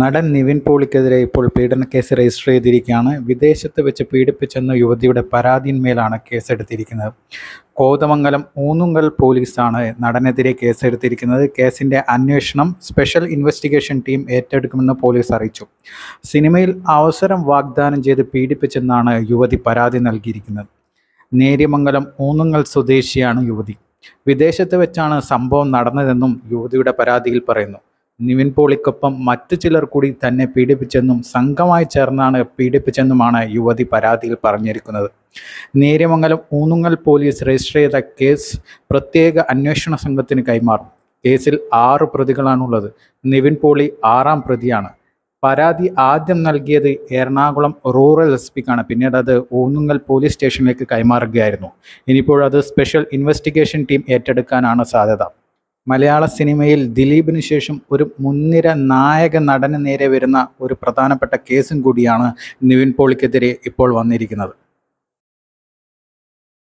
നടൻ നിവിൻ പോളിക്കെതിരെ ഇപ്പോൾ പീഡനക്കേസ് രജിസ്റ്റർ ചെയ്തിരിക്കുകയാണ്. വിദേശത്ത് വെച്ച് പീഡിപ്പിച്ചെന്ന യുവതിയുടെ പരാതിയിന്മേലാണ് കേസെടുത്തിരിക്കുന്നത്. കോതമംഗലം ഊന്നുങ്കൽ പോലീസാണ് നടനെതിരെ കേസെടുത്തിരിക്കുന്നത്. കേസിന്റെ അന്വേഷണം സ്പെഷ്യൽ ഇൻവെസ്റ്റിഗേഷൻ ടീം ഏറ്റെടുക്കുമെന്ന് പോലീസ് അറിയിച്ചു. സിനിമയിൽ അവസരം വാഗ്ദാനം ചെയ്ത് പീഡിപ്പിച്ചെന്നാണ് യുവതി പരാതി നൽകിയിരിക്കുന്നത്. നേര്യമംഗലം ഊന്നുങ്കൽ സ്വദേശിയാണ് യുവതി. വിദേശത്ത് വെച്ചാണ് സംഭവം നടന്നതെന്നും യുവതിയുടെ പരാതിയിൽ പറയുന്നു. നിവിൻ പോളിക്കൊപ്പം മറ്റു ചിലർ കൂടി തന്നെ പീഡിപ്പിച്ചെന്നും സംഘമായി ചേർന്നാണ് പീഡിപ്പിച്ചെന്നുമാണ് യുവതി പരാതിയിൽ പറഞ്ഞിരിക്കുന്നത്. നേര്യമംഗലം ഊന്നുങ്ങൽ പോലീസ് രജിസ്റ്റർ ചെയ്ത കേസ് പ്രത്യേക അന്വേഷണ സംഘത്തിന് കൈമാറും. കേസിൽ ആറ് പ്രതികളാണുള്ളത്. നിവിൻ പോളി ആറാം പ്രതിയാണ്. പരാതി ആദ്യം നൽകിയത് എറണാകുളം റൂറൽ എസ് പിക്കാണ്. പിന്നീട് അത് ഊന്നുങ്ങൽ പോലീസ് സ്റ്റേഷനിലേക്ക് കൈമാറുകയായിരുന്നു. ഇനിയിപ്പോഴത് സ്പെഷ്യൽ ഇൻവെസ്റ്റിഗേഷൻ ടീം ഏറ്റെടുക്കാനാണ് സാധ്യത. മലയാള സിനിമയിൽ ദിലീപിന് ശേഷം ഒരു മുൻനിര നായക നടന് നേരെ വരുന്ന ഒരു പ്രധാനപ്പെട്ട കേസും കൂടിയാണ് നിവിൻ പോളിക്കെതിരെ ഇപ്പോൾ വന്നിരിക്കുന്നത്.